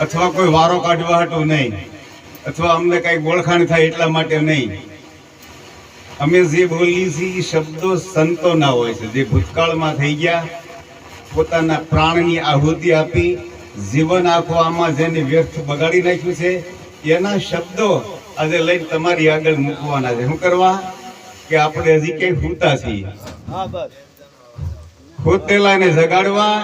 અથવા કોઈ વારો કાઢવા હતો નહીં. અથવા અમને કઈ ઓળખાણ થાય એટલા માટે નહીં. અમે જે બોલીએ છીએ એ શબ્દો સંતોના હોય છે. જે ભૂતકાળમાં થઈ ગયા પોતાના પ્રાણની આહુતિ આપી જીવન આખો આમાં જેને વ્યર્થ બગાડી નાખ્યું છે એના શબ્દો આજે લઈને તમારી આગળ મૂકવાના છે. શું કરવા? કે આપણે હજી કઈ ફૂતા છીએ. બસ. જગાડવા.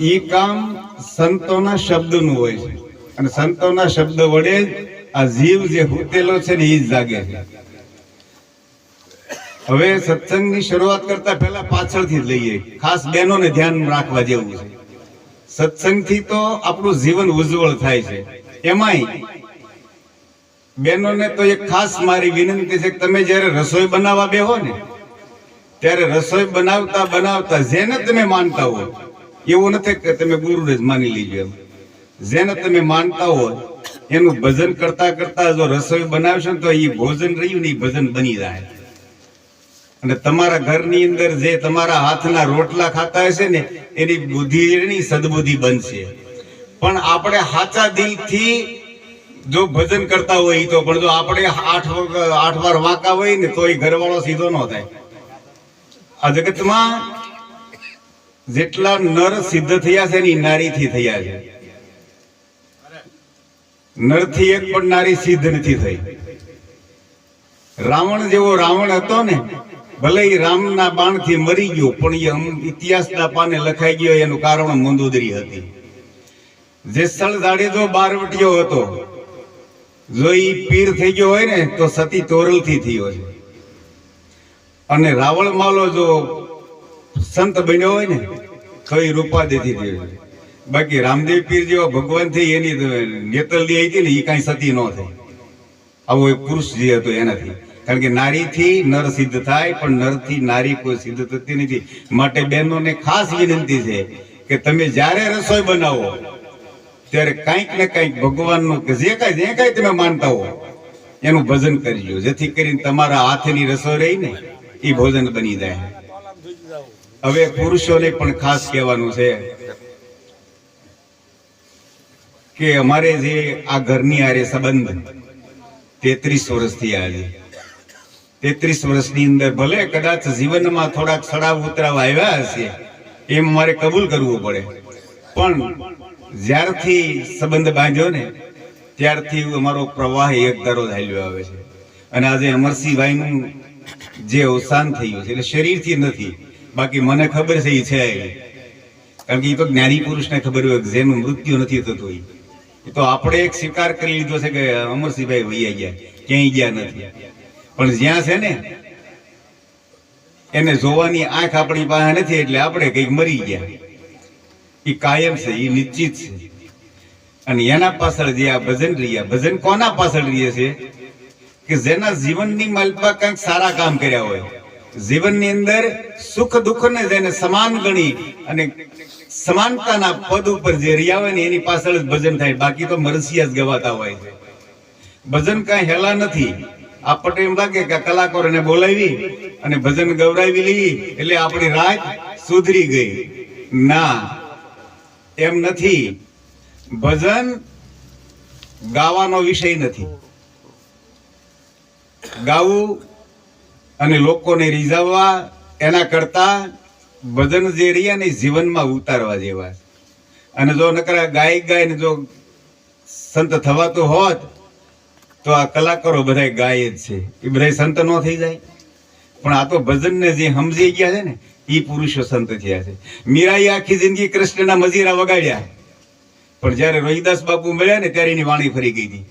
એ કામ સંતોના શબ્દનું હોય છે. અને સંતોના શબ્દ વડે જ આ જીવ જે હુતેલો છે ને એ જાગે છે. હવે સત્સંગની શરૂઆત કરતા પહેલા પાછળથી લઈએ. ખાસ બહેનોને ધ્યાન રાખવા જેવું છે. સત્સંગથી તો આપણું જીવન ઉજ્જવળ થાય છે. એમાંય બહેનોને તો એક ખાસ મારી વિનંતી છે કે તમે જ્યારે રસોઈ બનાવવા બેહો ને, ત્યારે રસોઈ બનાવતા બનાવતા જેને તમે માનતા હો એવું નથી કે તમે ગુરુને જ માની લીજો એમ. જેને તમે માનતા હો એનું ભજન કરતા કરતા જો રસોઈ બનાવશો ને તો એ ભોજન રહ્યું ને એ ભજન બની જાય. અને તમારા ઘરની અંદર જે તમારા હાથના રોટલા ખાતા હશે ને, એની બુદ્ધિ, એની સદબુદ્ધિ બનશે. પણ આપણે સાચા દિલથી જો ભજન કરતા હોય તો, પણ જો આપણે આઠ આઠ વાર વાંકા હોય ને, તો એ ઘરવાળો સીધો ન થાય. આ જગતમાં જેટલા નર સિદ્ધ થયા છે ને નારીથી થયા છે. નરથી એક પણ નારી સિદ્ધ નથી થઈ. રાવણ જેવો રાવણ હતો ને, ભલે એ રામના બાણથી મરી ગયો, પણ એ ઇતિહાસના પાને લખાઈ ગયો, એનું કારણ મંદોદરી હતી. જેસલ જાડેજો બારવટીયો હતો. જો એ પીર થઈ ગયો હોય ને, તો સતી તોરલથી થયો છે અને રાવણ માલો જો સંત બન્યો હોય ને તો એ રૂપાદેથી થયો બાકી રામદેવ પીર જેવા ભગવાન થઈ એની નેતરલી હતી ને એ કાંઈ સતી ન થઈ. આવો એક પુરુષ જે હતો એનાથી. કારણ કે નારીથી નર સિદ્ધ થાય, પણ નરથી નારી કોઈ સિદ્ધ થતી નથી. માટે બહેનોને ખાસ વિનંતી છે કે તમે જ્યારે રસોઈ બનાવો, ત્યારે કાંઈક ને કાંઈક ભગવાનનું કે જે કાંઈ જે કાંઈ તમે માનતા હો, એનું ભજન કરજો. જેથી કરીને તમારા હાથની રસોઈ રહી ને એ ભોજન બની જાય. હવે પુરુષોને પણ ખાસ કહેવાનું છે કે અમારે જે આ ઘરની આરે સંબંધ તેત્રીસ વર્ષથી આજે તેત્રીસ વર્ષની અંદર ભલે કદાચ જીવનમાં થોડાક સડાવ ઉતરાવ આવ્યા હશે, એમ મારે કબૂલ કરવું પડે. પણ જ્યારથી સંબંધ બાંધ્યો ને, ત્યારથી અમારો પ્રવાહ એક ધારો ચાલ્યો આવે છે. અને આજે અમરસિંહભાઈનું જે અવસાન થયું છે, એટલે શરીરથી નથી બાકી મને ખબર છે એ છે. કારણ કે એ તો જ્ઞાની પુરુષને ખબર હોય જેનું મૃત્યુ નથી થતું એ તો આપણે એક સ્વીકાર કરી લીધો છે કે અમરસિંહભાઈ વૈયા ગયા, ક્યાંય ગયા નથી. પણ જ્યાં છે ને, એને જોવાની આંખ આપણી પાસે નથી એટલે આપણે કંઈક મરી ગયા. એ કાયમ છે એ નિશ્ચિત છે. અને એના પાછળ જે આ ભજન રહ્યા, ભજન કોના પાછળ રહીએ છે? કે જેના જીવનની માલપા કંઈક સારા કામ કર્યા હોય. જીવનની અંદર સુખ દુઃખ ને જેને સમાન ગણી અને સમાનતાના પદ ઉપર જે હોય ને એની પાછળ જ ભજન થાય. બાકી તો મરસિયા જ ગવાતા હોય છે. ભજન કાંઈ હેલા નથી. આપણને એમ લાગે કે કલાકારોને બોલાવી અને ભજન ગવરાવી લઈ એટલે આપણી રાત સુધરી ગઈ. ના, એમ નથી. ભજન ગાવાનો વિષય નથી. ગાવું અને લોકોને રીઝવવા, એના કરતાં ભજન જે રહ્યા ને જીવનમાં ઉતારવા જેવા. અને જો નકરા ગાય ગાય ને જો સંત થવાતું હોત, તો આ કલાકારો બધા ગાય જ છે. એ બધા સંત ન થઈ જાય. પણ આ તો ભજનને જે સમજી ગયા છે ને એ પુરુષો સંત થયા છે. મીરાએ આખી જિંદગી કૃષ્ણના મજીરા વગાડ્યા. પણ જ્યારે રોહિદાસ બાપુ મળ્યા ને ત્યારે એની વાણી ફરી ગઈ હતી.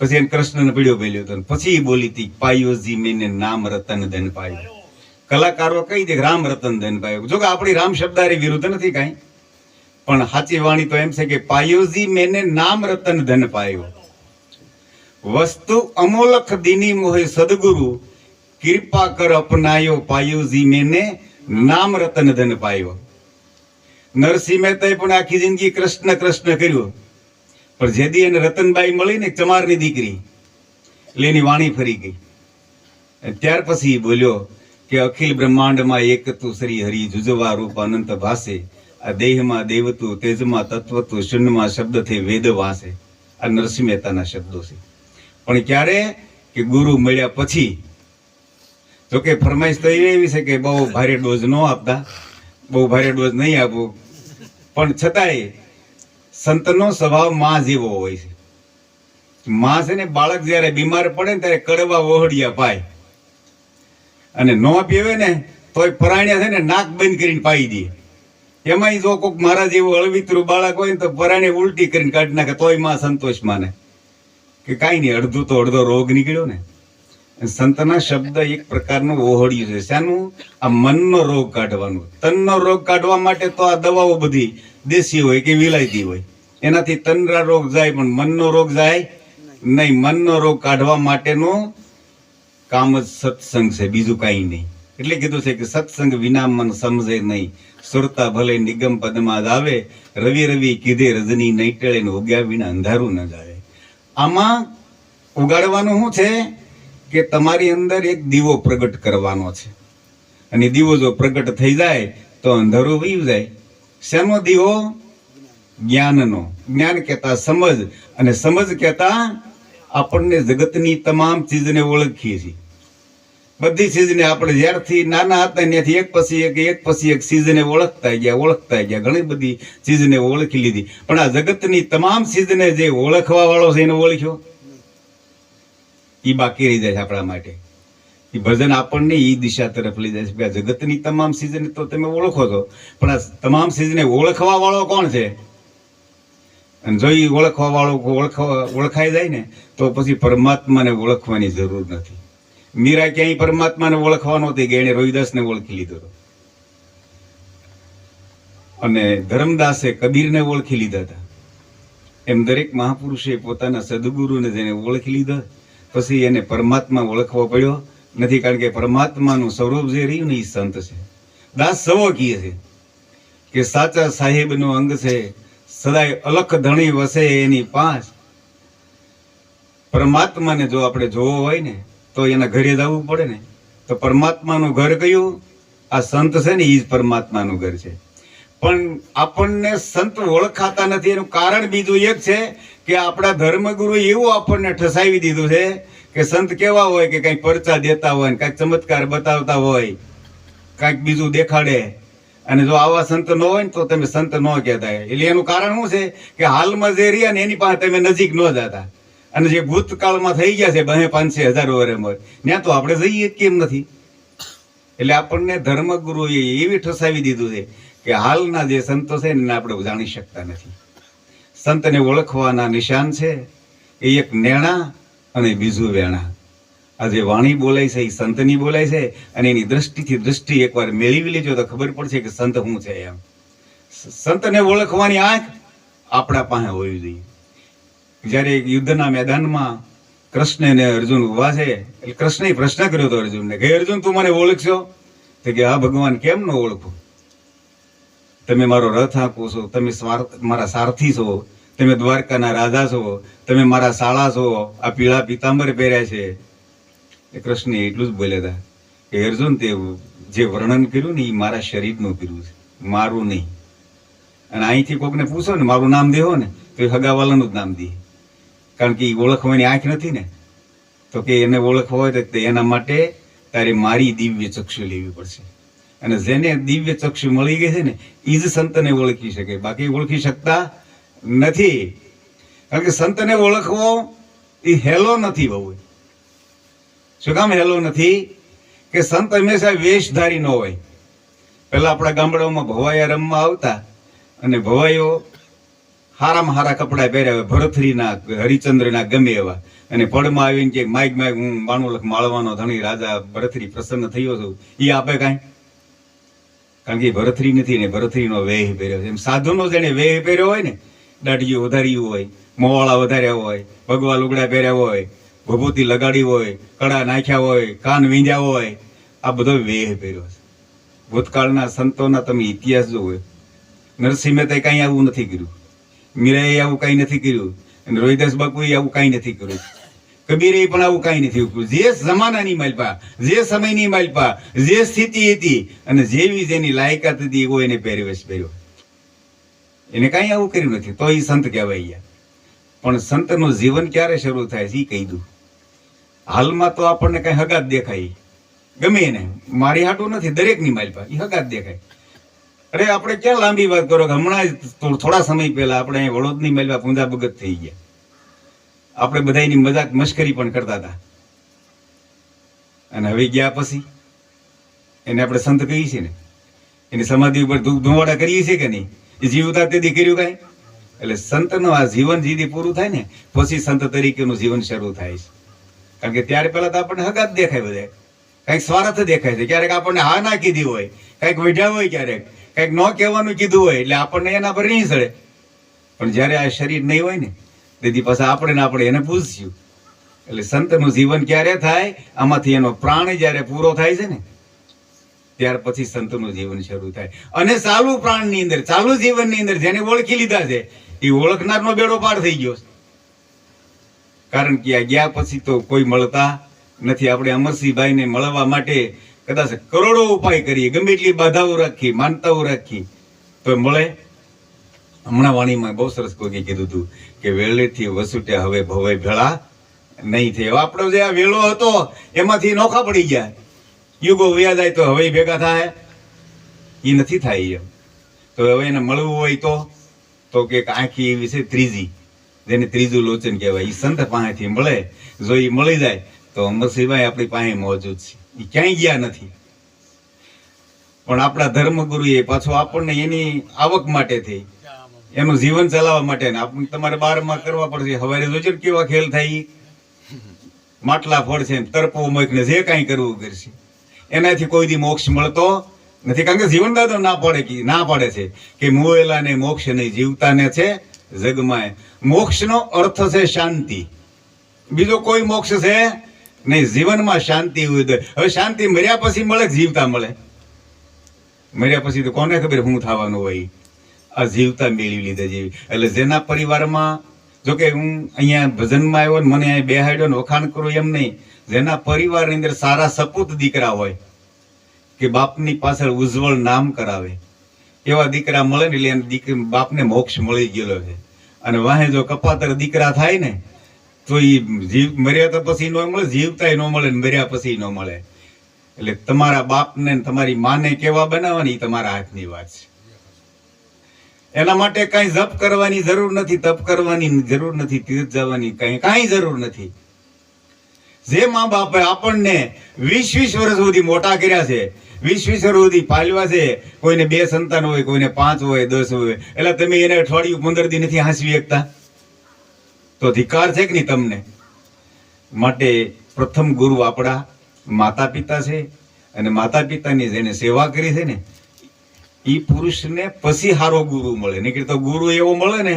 પછી એને કૃષ્ણને પીડ્યો પેલ્યો હતો પછી એ બોલી હતી, પાયોજી મેને નામ રતન ધન પાયો. કલાકારો કહી દે રામ રતન ધન પાયો. જો કે આપણી રામ શબ્દારી વિરુદ્ધ નથી કાંઈ. પણ સાચી વાણી તો એમ છે કે પાયોજી મેને નામ રતન ધન પાયો. વસ્તુ અમોલખ દિની મોહે સદગુરુ, કૃપા કર અપનાયો પાયોજી મેને નામ રતન ધન પાયો. નરસિંહ મહેતાએ પણ આખી જિંદગી કૃષ્ણ કૃષ્ણ કર્યું. પણ જેદી એને રતનબાઈ મળી ને ચમારની દીકરી એટલે એની વાણી ફરી ગઈ. ત્યાર પછી બોલ્યો કે અખિલ બ્રહ્માંડમાં એક તું શ્રી હરિ જુજવા રૂપ અનંત ભાસે, આ દેહમાં દેવતું, તેજમાં તત્વતું, શૂન્યમાં શબ્દથી વેદ વાસે. આ નરસિંહ મહેતાના શબ્દો છે. પણ ક્યારે કે ગુરુ મળ્યા પછી, જોકે ફરમાઈશ તો એવી છે કે બહુ ભારે ડોઝ ન આપતા, બહુ ભારે ડોઝ નહીં આપવું પણ છતાંય સંતનો સ્વભાવમાં જેવો હોય છે. માં છે ને બાળક જ્યારે બીમાર પડે ને ત્યારે કડવા ઓહડિયા પાય. અને ન પીવે ને તોય પરાણ્યા છે ને નાક બંધ કરીને પાઈ દે. એમાંય જો કોક મારા જેવું અળવિતરું બાળક હોય ને તો પરાણે ઉલટી કરીને કાઢી નાખે, તોયમાં સંતોષ માને. કે કાંઈ નહીં, અડધું તો અડધો રોગ નીકળ્યો ને. સંતના શબ્દ એક પ્રકારનું ઓહળિયું છે. શાનું? આ મનનો રોગ કાઢવાનો. તનનો રોગ કાઢવા માટે તો આ દવાઓ બધી દેશી હોય કે વિલાયતી હોય. એનાથી તંદ્રા રોગ જાય, પણ મનનો રોગ જાય નહીં. મનનો રોગ કાઢવા માટેનું કામ જ સત્સંગ છે, બીજું કાંઈ નહીં. એટલે કીધું છે કે સત્સંગ વિના મન સમજે નહીં. સુરતા ભલે નિગમ પદમાં જ આવે, રવિ રવિ કીધે રજની નહીં ટળે ને ઉગ્યા વિના અંધારું ન જાય આમાં ઉગાડવાનું શું છે કે તમારી અંદર એક દીવો પ્રગટ કરવાનો છે. અને દીવો જો પ્રગટ થઈ જાય, તો અંધારું વયું જાય. શેનો દીવો? જ્ઞાનનો. જ્ઞાન કહેતા સમજ અને સમજ કહેતા આપણને જગતની તમામ ચીજને ઓળખીએ છીએ. બધી ચીજને આપણે જ્યારથી નાના હતા ત્યાંથી એક પછી એક એક પછી એક ચીજને ઓળખતા ગયા ઓળખતા ગયા. ઘણી બધી ચીજને ઓળખી લીધી. પણ આ જગતની તમામ ચીજને જે ઓળખવા વાળો છે એને ઓળખ્યો? એ બાકી રહી જાય છે આપણા માટે. એ ભજન આપણને એ દિશા તરફ લઈ જાય છે. જગતની તમામ સિઝન તો તમે ઓળખો છો. પણ આ તમામ સિઝને ઓળખવા વાળો કોણ છે? અને જો એ ઓળખવા વાળો ઓળખવા, ઓળખાઈ જાય ને, તો પછી પરમાત્માને ઓળખવાની જરૂર નથી. મીરા ક્યાંય પરમાત્માને ઓળખવાનો હતી કે એણે રોહિદાસને ઓળખી લીધો. અને ધર્મદાસે કબીરને ઓળખી લીધા હતા. એમ દરેક મહાપુરુષે પોતાના સદગુરુને જેને ઓળખી લીધો, પછી એને પરમાત્મા ઓળખવો પડ્યો. નથી, કારણ કે પરમાત્માનું સ્વરૂપ જે રહ્યું ને એ સંત છે. દાસ સવો કહે છે કે સાચા સાહેબનો અંગ છે, સદાય અલખ ધણી વસે એની પાંચ. પરમાત્માને જો આપણે જોવો હોય ને, તો એના ઘરે જવું પડે ને. તો પરમાત્માનું ઘર કયું? આ સંત છે ને એ જ પરમાત્માનું ઘર છે. પણ આપણને સંત ઓળખાતા નથી, એનું કારણ બીજું એક છે કે આપણા ધર્મગુરુ એવું આપણને ઠસાવી દીધું છે કે સંત કેવા હોય કે કંઈક પરચા દેતા હોય ને કાંઈક ચમત્કાર બતાવતા હોય, કાંઈક બીજું દેખાડે. અને જો આવા સંત ન હોય ને તો તમે સંત ન કહેતા. એટલે એનું કારણ શું છે કે હાલમાં જે રહ્યા ને એની પાસે તમે નજીક ન જતા. અને જે ભૂતકાળમાં થઈ ગયા છે બે પાંચસો હજાર વર્ષમાં ત્યાં તો આપણે જઈએ કેમ નથી? એટલે આપણને ધર્મગુરુએ એવી ઠસાવી દીધું છે કે હાલના જે સંતો છે એને આપણે જાણી શકતા નથી. સંતને ઓળખવાના નિશાન છે. એ એક નેણા અને બીજું વેણા. આ વાણી બોલાય છે એ સંતની બોલાય છે, અને એની દ્રષ્ટિથી દ્રષ્ટિ એકવાર મેળવી લેજો તો ખબર પડશે કે સંત શું છે એમ. સંતને ઓળખવાની આંખ આપણા પાસે હોવી જોઈએ. જ્યારે યુદ્ધના મેદાનમાં કૃષ્ણ અને અર્જુન ઊભા છે, એટલે કૃષ્ણએ પ્રશ્ન કર્યો હતો અર્જુનને કે અર્જુન, તું મને ઓળખશો? તો કે, હા, ભગવાન, કેમ ન ઓળખો? તમે મારો રથ આંકો છો, તમે સ્વાર્થ, મારા સારથી છો તમે દ્વારકાના રાધા છો, તમે મારા શાળા છો, આ પીળા પિતાંબર પહેર્યા છે. એ કૃષ્ણ એટલું જ બોલ્યા હતા કે, અર્જુન, તે જે વર્ણન કર્યું ને, એ મારા શરીરનું કર્યું છે. મારું નહીં. અને અહીંથી કોકને પૂછો ને, મારું નામ દેવો ને? તો એ હગાવાલાનું જ નામ દે. કારણ કે એ ઓળખવાની આંખ નથી ને. તો કે એને ઓળખવા હોય તો એના માટે તારે મારી દિવ્ય ચક્ષુ લેવી પડશે. અને જેને દિવ્ય ચક્ષુ મળી ગઈ છે ને એ જ સંતને ઓળખી શકે. બાકી ઓળખી શકતા નથી. કારણ કે સંતને ઓળખવો એ હેલો નથી બહુ. શું કામ હેલો નથી? કે સંત હંમેશા વેશધારી ન હોય. પેલા આપણા ગામડાઓમાં ભવાયા રમવા આવતા અને ભવાઈઓ હારામાં હારા કપડાં પહેર્યા હોય ભરથરીના હરિચંદ્રના ગમે એવા. અને પડમાં આવીને કે માઇક માઇક હું બાણુલખ માળવાનો ધણી રાજા ભરથરી પ્રસન્ન થયો છું. એ આપે કાંઈ? કારણ કે ભરથરી નથી ને ભરથરીનો વેહ પહેર્યો છે. એમ સાધુનો જેને વેહ પહેર્યો હોય ને દાઢીઓ વધાર્યું હોય, મોવાળા વધાર્યા હોય ભગવા લુગડા પહેર્યા હોય ભભૂતિ લગાડી હોય, કડા નાખ્યા હોય, કાન વીંજ્યા હોય, આ બધો વેહ પહેર્યો છે. ભૂતકાળના સંતોના તમે ઇતિહાસ જોવો નરસિંહ મહેતાએ કાંઈ આવું નથી કર્યું. મીરાએ આવું કાંઈ નથી કર્યું. અને રોહિદાસ બાપુએ આવું કાંઈ નથી કર્યું. કબીરે પણ આવું કાંઈ નથી કર્યું. જે જમાનાની માલપા, જે સમયની માલપા, જે સ્થિતિ હતી અને જેવી જેની લાયકાત હતી એવો એને પહેરવેશ પહેર્યો. એને કાંઈ આવું કર્યું નથી. તો એ સંત કહેવાય ગયા પણ સંતનું જીવન ક્યારે શરૂ થાય છે એ કહી દઉં. હાલમાં તો આપણને કઈ હગાત દેખાય. ગમે એને. મારી હાટું નથી, દરેકની મારી પાસે. એ હગાત દેખાય. અરે, આપણે ક્યાં લાંબી વાત કરો કે હમણાં જ થોડા સમય પહેલા આપણે અહીં વડોદની મેલવા પૂંજા ભગત થઈ ગયા. આપણે બધા એની મજાક મશ્કરી પણ કરતા હતા. અને હવે ગયા પછી એને આપણે સંત કહીએ છીએ ને. એની સમાધિ ઉપર ધૂપ ધુવાડા કરીએ છીએ કે નહીં? જીવતા તે કર્યું કાંઈ? એટલે સંતનું આ જીવન જીદી પૂરું થાય ને, પછી સંત તરીકેનું જીવન શરૂ થાય છે. કારણ કે ત્યારે પહેલાં તો આપણને હગાત દેખાય બધે કંઈક સ્વાર્થ દેખાય છે. ક્યારેક આપણને હા ના કીધી હોય, કંઈક વઢ્યા હોય ક્યારેક, કંઈક ન કહેવાનું કીધું હોય, એટલે આપણને એના પર નહીં સડે પણ જ્યારે આ શરીર નહીં હોય ને, તેથી પછી આપણે ને આપણે એને પૂછ્યું એટલે સંતનું જીવન ક્યારે થાય? આમાંથી એનો પ્રાણ જ્યારે પૂરો થાય છે ને ત્યાર પછી સંતનું જીવન શરૂ થાય. અને ચાલુ પ્રાણની અંદર ચાલુ જીવનની અંદર જેને ઓળખી લીધા છે એ ઓળખનારનો બેડો પાર થઈ ગયો કારણ કે આ ગયા પછી તો કોઈ મળતા નથી. આપણે અમરસિંહભાઈને મળવા માટે કદાચ કરોડો ઉપાય કરીએ. ગમે એટલી બાધાઓ રાખી માનતાઓ રાખી તો મળે. હમણાં વાણીમાં બહુ સરસ કોઈ કીધું હતું કે વેળેથી વસુટ્યા હવે ભવે ભેળા નહીં થાય. આપણો જે આ વેળો હતો, એમાંથી નોખા પડી ગયા. યુગો વ્યા જાય તો હવે ભેગા થાય. એ નથી થાય એમ. તો હવે એને મળવું હોય તો તો કે આખી એવી છે ત્રીજી. જેને ત્રીજું લોચન કહેવાય. એ સંત પાસેથી મળે. જો એ મળી જાય, તો અમરસિંહભાઈ આપણી પાસે મોજૂદ છે. એ ક્યાંય ગયા નથી. પણ આપણા ધર્મગુરુએ પાછો આપણને એની આવક માટે થઈ. એનું જીવન ચલાવવા માટે ને આપણે તમારે બારમાં કરવા પડશે. હવારે જોજો કેવા ખેલ થાય માટલા ફોડશે છે તરપો મોકને જે કાંઈ કરવું કરશે. એનાથી કોઈ દી મોક્ષ મળતો નથી. કારણ કે જીવન દાદો ના પડે કે ના પાડે છે કે મોયેલાને મોક્ષ નહીં, જીવતાને છે જગમાં મોક્ષનો અર્થ છે શાંતિ. બીજો કોઈ મોક્ષ છે નહીં, જીવનમાં શાંતિ હોય હવે શાંતિ મર્યા પછી મળે જીવતા મળે? મર્યા પછી તો કોને ખબર શું થવાનું હોય? આ જીવતા મેળવી લીધે જેવી. એટલે જેના પરિવારમાં જો કે હું અહીંયા ભજનમાં આવ્યો ને મને અહીંયા બેહાડ્યો ને વખાણ કરું એમ નહીં. જેના પરિવારની અંદર સારા સપૂત દીકરા હોય કે બાપની પાછળ ઉજ્જવળ નામ કરાવે. એવા દીકરા મળે ને એટલે એને બાપને મોક્ષ મળી ગયેલો છે. અને વાહે જો કપાતર દીકરા થાય ને, તો એ જીવ મર્યા તો પછી ન મળે, જીવતાય ન મળે ને મર્યા પછી ન મળે. એટલે તમારા બાપને તમારી માને કેવા બનાવવાની એ તમારા હાથની વાત છે. એના માટે કઈ જપ કરવાની જરૂર નથી, તપ કરવાની જરૂર નથી, તીર્થ જવાની કઈ, કાંઈ જરૂર નથી. જે મા બાપે આપણને વીસ વીસ વર્ષ સુધી મોટા કર્યા છે, વીસ વીસ વર્ષ સુધી પાલવા છે, કોઈને બે સંતાન હોય, કોઈને પાંચ હોય, દસ હોય, એટલે તમે એને અઠવાડિયું પંદર દી નથી હાંસવી શકતા તો ધિકાર છે કે નહીં તમને? માટે પ્રથમ ગુરુ આપણા માતા પિતા છે અને માતા પિતાની જેને સેવા કરી છે ને એ પુરુષને પછી હારો ગુરુ મળે. નહીં તો ગુરુ એવો મળે ને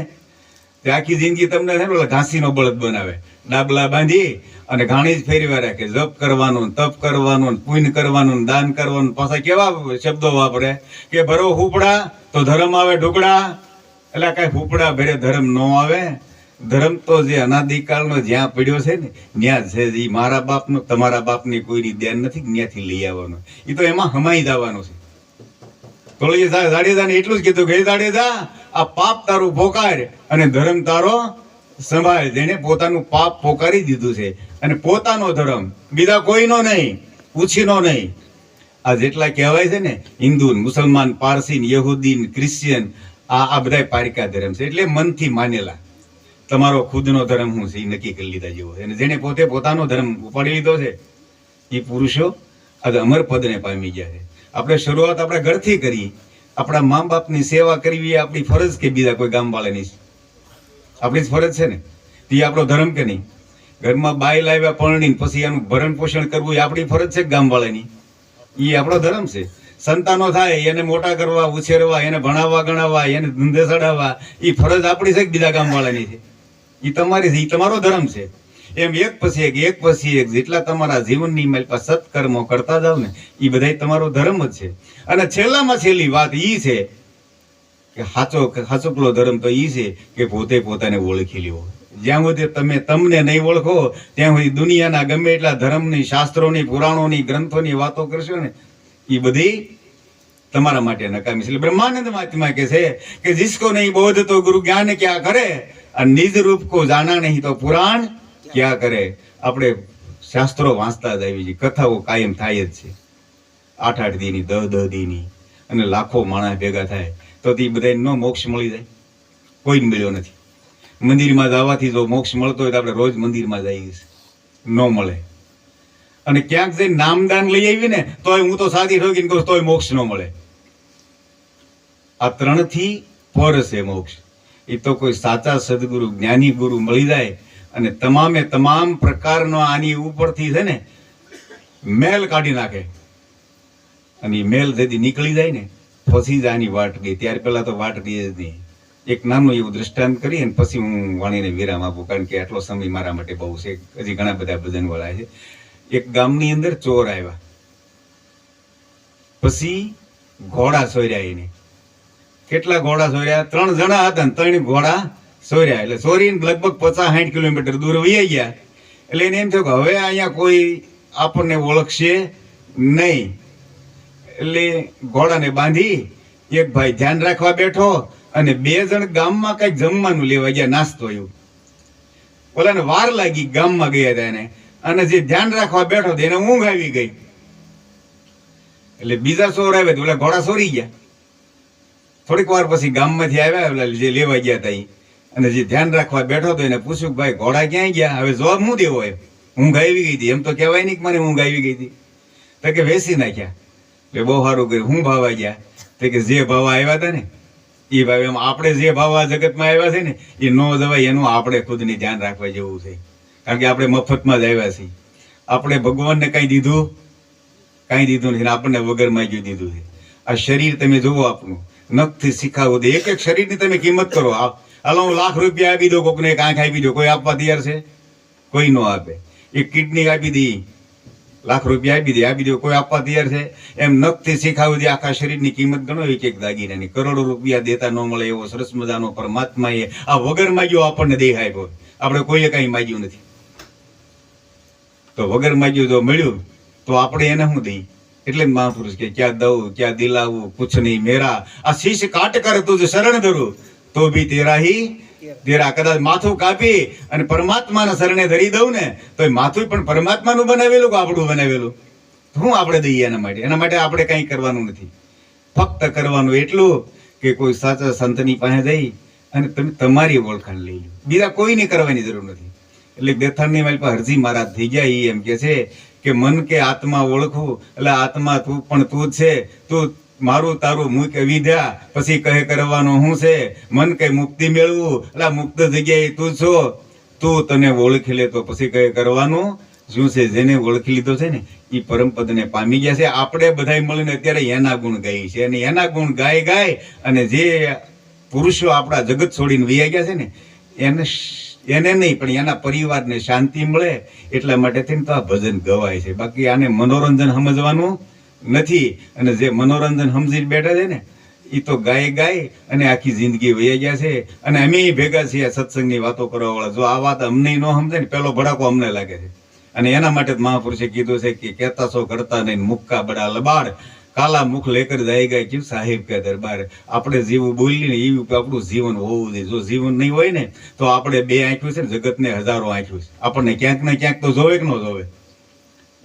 આખી જિંદગી તમને છે ઓલા ઘાસીનો બળદ બનાવે. ડાબલા બાંધી અને ઘાણી જ ફેરવા રાખે જપ કરવાનું તપ કરવાનું પુણ્ય કરવાનું દાન કરવાનું પાછા કેવા શબ્દો વાપરે? કે ભરો હુપડા તો ધર્મ આવે ઢુકડા એટલે કઈ હુપડા ભેરે ધર્મ ન આવે. ધર્મ તો જે અનાદિકાળનો જ્યાં પડ્યો છે ને, ત્યાં છે એ મારા બાપનો, તમારા બાપની કોઈની દેન નથી, ત્યાંથી લઈ આવવાનો. એ તો એમાં હમાઈ જવાનું છે. તો જાડેજાને એટલું જ કીધું કે જાડેજા આ પાપ તારું પોકાર અને ધર્મ તારો સંભાળ જેને પોતાનું પાપ પોકારી દીધું છે. અને પોતાનો ધર્મ, બીજા કોઈનો નહીં, પૂછીનો નહીં. આ જેટલા કહેવાય છે ને, હિન્દુ, મુસલમાન, પારસી ને યહૂદી ક્રિશ્ચિયન આ આ બધા પારિકા ધર્મ છે, એટલે મનથી માનેલા. તમારો ખુદનો ધર્મ હું છે એ નક્કી કરી લીધા જેવો અને જેને પોતે પોતાનો ધર્મ ઉપાડી લીધો છે, એ પુરુષો આજે અમર પદને પામી ગયા છે. આપણે શરૂઆત આપણા ઘરથી કરી. આપણા મા બાપની સેવા કરવી એ આપણી ફરજ કે બીજા કોઈ ગામવાળાની આપણી જ ફરજ છે ને? તે આપણો ધર્મ કે નહીં? ઘરમાં બાય લાવ્યા પરણી પછી એનું ભરણ પોષણ કરવું એ આપણી ફરજ છે ગામવાળાની? એ આપણો ધર્મ છે. સંતાનો થાય, એને મોટા કરવા, ઉછેરવા, એને ભણાવવા, ગણાવવા, એને ધંધે ચડાવવા, એ ફરજ આપણી છે કે બીજા ગામવાળાની છે? એ તમારી છે, એ તમારો ધર્મ છે. એમ એક પછી એક એક પછી એક, જેટલા તમારા જીવનની માલપા સત્કર્મો કરતા જાઓ ને એ બધા તમારો ધર્મ જ છે. અને છેલ્લામાં છેલ્લી વાત એ છે કે સાચો સાચો ધર્મ તો એ છે કે પોતે પોતાને ઓળખી લેવો જ્યાં સુધી તમે તમને નહીં ઓળખો, ત્યાં સુધી દુનિયાના ગમે એટલા ધર્મની, શાસ્ત્રોની, પુરાણોની, ગ્રંથોની વાતો કરશો ને એ બધી તમારા માટે નકામી છે. એટલે બ્રહ્માનંદ મહાત્મા કે છે કે, જિસકો નહીં બોધ તો ગુરુ જ્ઞાન ક્યાં કરે? અને નિજ રૂપ કો જાણા નહીં તો પુરાણ ક્યાં કરે? આપણે શાસ્ત્રો વાંચતા જ આવી છે કથાઓ કાયમ થાય જ છે. આઠ આઠ દીની દહ દહ દીની અને લાખો માણસ ભેગા થાય. તો તે બધા ન મોક્ષ મળી જાય. કોઈ મળ્યો નથી. મંદિરમાં જવાથી જો મોક્ષ મળતો હોય તો આપણે રોજ મંદિરમાં જઈએ ન મળે. અને ક્યાંક જઈને નામદાન લઈ આવી ને, તોય હું તો સાદી ઠોકીને કહું તોય મોક્ષ ન મળે. આ ત્રણથી પર છે મોક્ષ. એ તો કોઈ સાચા સદગુરુ, જ્ઞાની ગુરુ મળી જાય અને તમામે તમામ પ્રકારનો આની ઉપરથી છે ને, મેલ કાઢી નાખે. અને મેલ જેથી નીકળી જાય ને, પછી જ આની વાટ ગઈ. ત્યાર પહેલાં તો વાટ ગઈ જ નહીં. એક નાનું એવું દ્રષ્ટાંત કરી અને પછી હું વાણીને વિરામ આપું, કારણ કે આટલો સમય મારા માટે બહુ છે. હજી ઘણા બધા ભજનવાળા છે. એક ગામની અંદર ચોર આવ્યા. પછી ઘોડા સોર્યા એને. કેટલા ઘોડા સોર્યા ત્રણ જણા હતા ને, ત્રણ ઘોડા સોર્યા. એટલે સોરીને લગભગ પચાસ સાઠ કિલોમીટર દૂર વહી ગયા. એટલે એને એમ થયું કે હવે અહીંયા કોઈ આપણને ઓળખશે નહીં. એટલે ઘોડાને બાંધી એક ભાઈ ધ્યાન રાખવા બેઠો અને બે જણ ગામમાં કંઈક જમવાનું લેવા ગયા, નાસ્તો એવું. ઓલાને વાર લાગી ગામમાં ગયા હતા એને. અને જે ધ્યાન રાખવા બેઠો એને ઊંઘ આવી ગઈ. એટલે બીજા સોર આવ્યા ઓલા ઘોડા સોરી ગયા. થોડીક વાર પછી ગામમાંથી આવ્યા, ઓલા જે લેવા ગયા હતા ઈ. અને જે ધ્યાન રાખવા બેઠો હતો એને પૂછ્યું ભાઈ, ઘોડા ક્યાંય ગયા? હવે જવાબ શું દેવો હોય હું આવી ગઈ હતી. એમ તો કહેવાય નહીં કે મને હું આવી ગઈ હતી. તો કે વેસી નાખ્યા. એટલે બહુ સારું કર્યું. હું ભાવા ગયા? તો કે જે ભાવા આવ્યા હતા ને, એ ભાવ એમ આપણે જે ભાવા જગતમાં આવ્યા છે ને, એ ન જવાય, એનું આપણે ખુદની ધ્યાન રાખવા જેવું છે. કારણ કે આપણે મફતમાં જ આવ્યા છીએ. આપણે ભગવાનને કાંઈ દીધું? કાંઈ દીધું નથી આપણને વગર માગ્યું દીધું છે. આ શરીર તમે જુઓ આપણું. નખથી શીખાવું એક એક શરીરની તમે કિંમત કરો. આ- હાલો, હું લાખ રૂપિયા આપી દો કોકને એક આપી દો કોઈ આપવા તૈયાર છે? કોઈ ન આપે. એક કિડની આપી દઈ લાખ રૂપિયા આપી દે, આપી દો કોઈ આપવા તૈયાર છે? એમ નખથી શીખાવી દે આખા શરીરની કિંમત ગણો, એક એક દાગીનાની. કરોડો રૂપિયા દેતા ન મળે એવો સરસ મજાનો પરમાત્મા એ આ વગર માગ્યો આપણને દેહ આપ્યો, આપણે કોઈએ કાંઈ માગ્યું નથી. તો વગર માગ્યું જો મળ્યું, તો આપણે એને શું દઈ? એટલે મહાપુરુષ કે ક્યાં દઉં, ક્યાં દિલાવું, કુછ નહીં, મેરા. આ શીશ કાટ કર તું શરણ ધરું. તો ભી તેરા હી તેરા કદાચ માથું કાપી અને પરમાત્માના શરણે ધરી દઉં ને તો માથું પણ પરમાત્માનું બનાવેલું કે આપણું બનાવેલું? શું આપણે દઈએ એના માટે? એના માટે આપણે કંઈ કરવાનું નથી. ફક્ત કરવાનું એટલું કે કોઈ સાચા સંતની પાસે જઈ અને તમે તમારી ઓળખાણ લઈ લો. બીજા કોઈની કરવાની જરૂર નથી. એટલે દેથાણની મારી પાસે હરજી મહારાજ થઈ ગયા એ એમ કે છે કે મન કે આત્મા ઓળખવું એટલે આત્મા તું, પણ તું છે, તું મારું તારું મુક વિધ્યા. પછી કહે, કરવાનું હું છે? મન કે મુક્તિ મેળવું? એટલે મુક્ત જગ્યાએ તું છો? તું તને ઓળખી લે તો પછી કહે, કરવાનું? શું છે? જેને ઓળખી લીધો છે ને એ પરમપદને પામી ગયા છે. આપણે બધાય મળીને અત્યારે એના ગુણ ગાઈ છે અને એના ગુણ ગાય ગાય અને જે પુરુષો આપણા જગત છોડીને વૈયા ગયા છે ને, એને એને નહીં, પણ એના પરિવારને શાંતિ મળે. એટલા માટે થઈને તો આ ભજન ગવાય છે. બાકી આને મનોરંજન સમજવાનું નથી. અને જે મનોરંજન સમજીને બેઠા છે ને એ તો ગાય ગાય અને આખી જિંદગી વહી ગયા છે. અને અમે ભેગા છીએ સત્સંગની વાતો કરવા વાળા જો આ વાત અમને ન સમજે ને, પેલો ભડાકો અમને લાગે છે. અને એના માટે મહાપુરુષે કીધું છે કે કહેતા છો કરતા નહીં, મુક્કા બડા લબાડ. કાલા મુખ લેકર જાય ગયા કે સાહેબ કે દરબાર. આપણે જીવું બોલીને એવું આપણું જીવન હોવું જોઈએ. જો જીવન નહીં હોય ને, તો આપણે બે આંખ્યું છે ને, જગતને હજારો આંખ્યું છે. આપણને ક્યાંક ને ક્યાંક તો જોવે કે ન જોવે.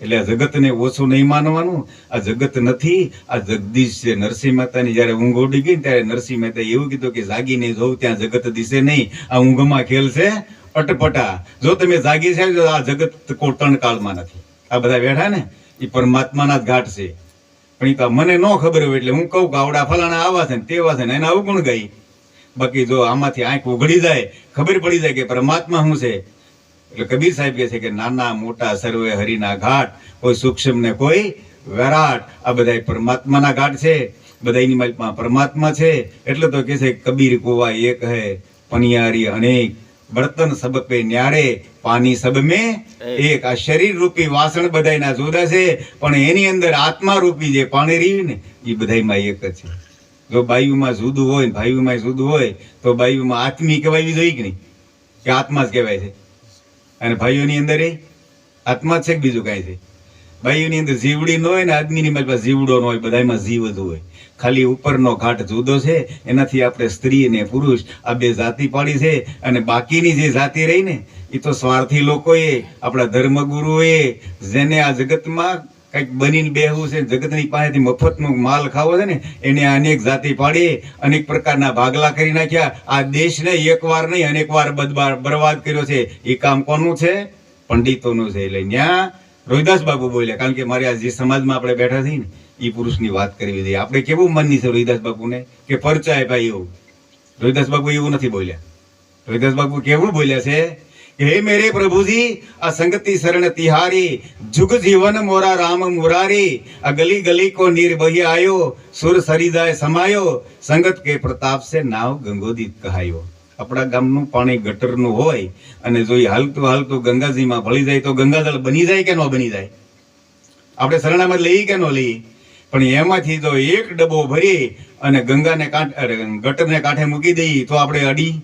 એટલે જગતને ઓછું નહીં માનવાનું, આ જગત નથી, આ જગદીશ છે નરસિંહ માતાની જ્યારે ઊંઘ ઉડી ગઈ ત્યારે નરસિંહ મહેતા એવું કીધું કે જાગીને જોઉં, ત્યાં જગત દિશે નહીં. આ ઊંઘમાં ખેલ છે અટપટા. જો તમે જાગી છે આ જગત કોટણ કાળમાં નથી. આ બધા બેઠા ને એ પરમાત્માના જ ઘાટ છે. પણ એ મને ન ખબર હોય એટલે હું કહું કે આવડા ફલાણા આવા છે ને તેવા છે ને, એના અવગુણ ગઈ. બાકી જો આમાંથી આંખ ઉઘડી જાય, ખબર પડી જાય કે પરમાત્મા શું છે. એટલે કબીર સાહેબ કહે છે કે નાના મોટા સર્વે હરિના ઘાટ, કોઈ સૂક્ષ્મ ને કોઈ વિરાટ. આ બધા પરમાત્માના ઘાટ છે. બધાની માલિકમાં પરમાત્મા છે. એટલે તો કહે છે કબીર કુવા એક હે, પનિયારી અનેક. બળતન સબ પે ન્યારે પાણી સબ મેં એક. આ શરીર રૂપી વાસણ બધાયના જુદા છે, પણ એની અંદર આત્મા રૂપી જે પાણી રહ્યું ને એ બધાયમાં એક જ છે. જો બાયુમાં જુદું હોય ને ભાઈઓમાં જુદું હોય, તો બાયુમાં આત્મી કહેવાય જોઈએ કે નહીં? કે આત્મા જ કહેવાય છે. અને ભાઈઓની અંદર એ આત્મા છે બીજું કાંઈ છે? ભાઈઓની અંદર જીવડી ન હોય ને આદમીની મારી જીવડો ન હોય બધામાં જીવ જ હોય. ખાલી ઉપરનો ઘાટ જુદો છે, એનાથી આપણે સ્ત્રી અને પુરુષ આ બે જાતિ પાડી છે અને બાકીની જે જાતિ રહી ને એ તો સ્વાર્થી લોકોએ, આપણા ધર્મગુરુએ, જેને આ જગતમાં કંઈક બનીને બેહવું છે, જગતની પાસેથી મફતનો માલ ખાવો છે ને, એને અનેક જાતિ પાડી, અનેક પ્રકારના ભાગલા કરી નાખ્યા. આ દેશને એકવાર નહીં, અનેક વાર બરબાદ કર્યો છે. એ કામ કોનું છે? પંડિતોનું છે. એટલે ત્યાં રોહિદાસ બાબુ બોલ્યા, કારણ કે મારે આ જે સમાજમાં આપણે બેઠા છીએ ને, એ પુરુષની વાત કરવી જોઈએ. આપણે કેવું મનની છે રોહિદાસ બાબુને? કે પરચાય ભાઈ એવું રોહિદાસ બાબુ એવું નથી બોલ્યા. રોહિદાસ બાબુ કેવું બોલ્યા છે? હે મેરે પ્રભુજી, આ સંગતિ શરણ તિહારી, જુગ જીવન મોરા રામ મુરારી, આ ગલી કો નીર બહી આયો, સુર સરિદાય સમાયો, સંગત કે પ્રતાપ સે નાવ ગંગોદિત કહાયો. આપણા ગામનું પાણી ગટરનું હોય અને જો હાલતું હાલતું ગંગાજીમાં ભળી જાય તો ગંગાજળ બની જાય કે ન બની જાય? આપણે શરણામાં લઈ કે ન લઈ પણ એમાંથી જો એક ડબ્બો ભરી અને ગંગાને કાંઠે ગટરને કાંઠે મૂકી દઈએ તો આપણે અડી?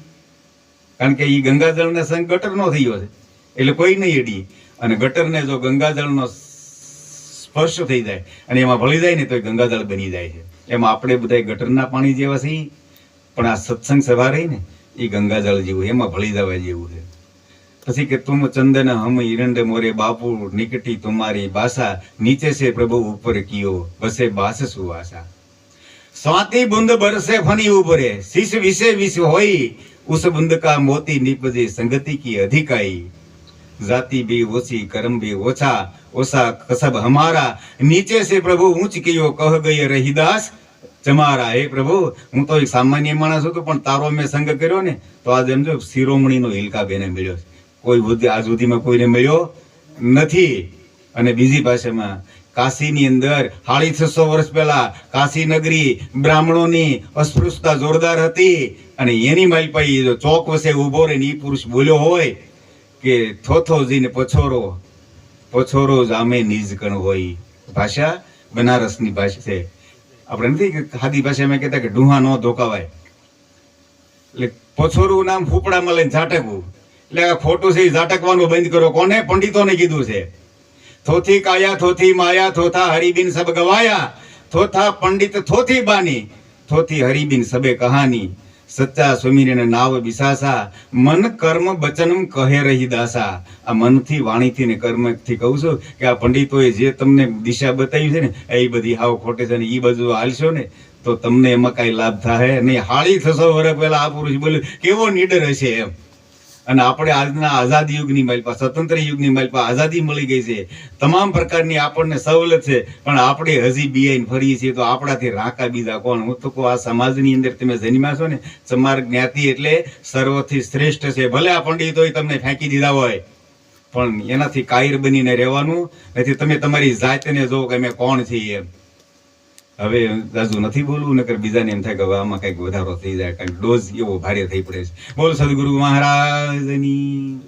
કારણ કે એ ગંગાજળને સંગ ગટરનો થયો છે. એટલે કોઈ નહીં અડી અને ગટરને જો ગંગાજળનો સ્પર્શ થઈ જાય અને એમાં ભળી જાય ને તો એ ગંગાજળ બની જાય છે. એમાં આપણે બધા ગટરના પાણી જેવા છીએ, પણ આ સત્સંગ સભા રહી ને એ ગંગાજળ જેવું એમાં ભળી જવા જેવું છે. પછી કે તુમ ચંદન હમ હિરંડ મોરે બાપુ નિકટી તુમારી બાસા, નીચે છે પ્રભુ ઉપર કિયો, વસે બાસ સુવાસા. સ્વાતિ બુંદ બરસે ફની ઉપરે, શીશ વિશે વિશ હોઈ ઉસ બુંદ કા મોતી નિપજે સંગતિ કી અધિકાઈ જાતિ भी ઓછી કર્મ भी ઓછા ઓછા કસબ હમારા નીચે से પ્રભુ ઊંચ કિયો કહ ગયે રહીદાસ જમારા હે પ્રભુ હું તો એક સામાન્ય માણસ હતો પણ તારો મેં સંગ કર્યો ને તો આજે એમ જો શિરોમણીનો હિલકા બેને મળ્યો છે કોઈ બુદ્ધિ આજ સુધીમાં કોઈને મળ્યો નથી અને બીજી ભાષામાં કાશીની અંદર સાડી છસો વર્ષ પહેલા કાશી નગરી બ્રાહ્મણોની અસ્પૃશ્યતા જોરદાર હતી અને એની માલપાઈ જો ચોક વસે ઊભો રહીને એ પુરુષ બોલ્યો હોય કે, થોથોજીને પછોરો પછોરો પછોરો જામે નિજ કણ હોય. ભાષા બનારસની ભાષા છે. આપણે નથી ખાદી ભાષામાં કહેતા કે ડુહા ન ધોકાવાય. એટલે પછોરું નામ ફૂપડામાં લઈને ઝાટકવું. એટલે આ ખોટું છે ઈ ઝાટકવાનું બંધ કરો. કોને? પંડિતોને કીધું છે. થોથી કાયા, થોથી માયા, થોથા હરિબિન સબ ગવાયા, થોથા પંડિત, થોથી બાની, થોથી હરિબિન સબે કહાની. સચ્ચા સુમીરને નાવ બિસાસા, મન કર્મ બચનમ કહે રહી દાસા. આ મનથી, વાણીથી ને કર્મથી કહું છું કે આ પંડિતોએ જે તમને દિશા બતાવી છે ને, એ બધી હાવ ખોટે છે ને એ બધું હાલશો ને, તો તમને એમાં કાંઈ લાભ થાય નહીં. હાળી થશો વરે પહેલાં આ પુરુષ બોલ્યું, કેવો નીડર હશે એમ. અને આપણે આજના આઝાદ યુગની માલપા સ્વતંત્ર યુગની માલપા આઝાદી મળી ગઈ છે. તમામ પ્રકારની આપણને સવલત છે, પણ આપણે હજી બિયાઈને ફરીએ છીએ તો આપણાથી રાકા બીજા કોણ? હું તો આ સમાજની અંદર તમે જન્મ્યા છો ને સમાર જ્ઞાતિ એટલે સર્વથી શ્રેષ્ઠ છે. ભલે આ પંડિતોય તમને ફેંકી દીધા હોય, પણ એનાથી કાયર બનીને રહેવાનું. નથી તમે તમારી જાતને જો કે અમે કોણ છીએ એમ. હવે રાજુ નથી બોલવું, નકર બીજાને એમ થાય કે આમાં કંઈક વધારો થઈ જાય કારણ ડોઝ એવો ભારે થઈ પડે છે. બોલ સદગુરુ મહારાજની.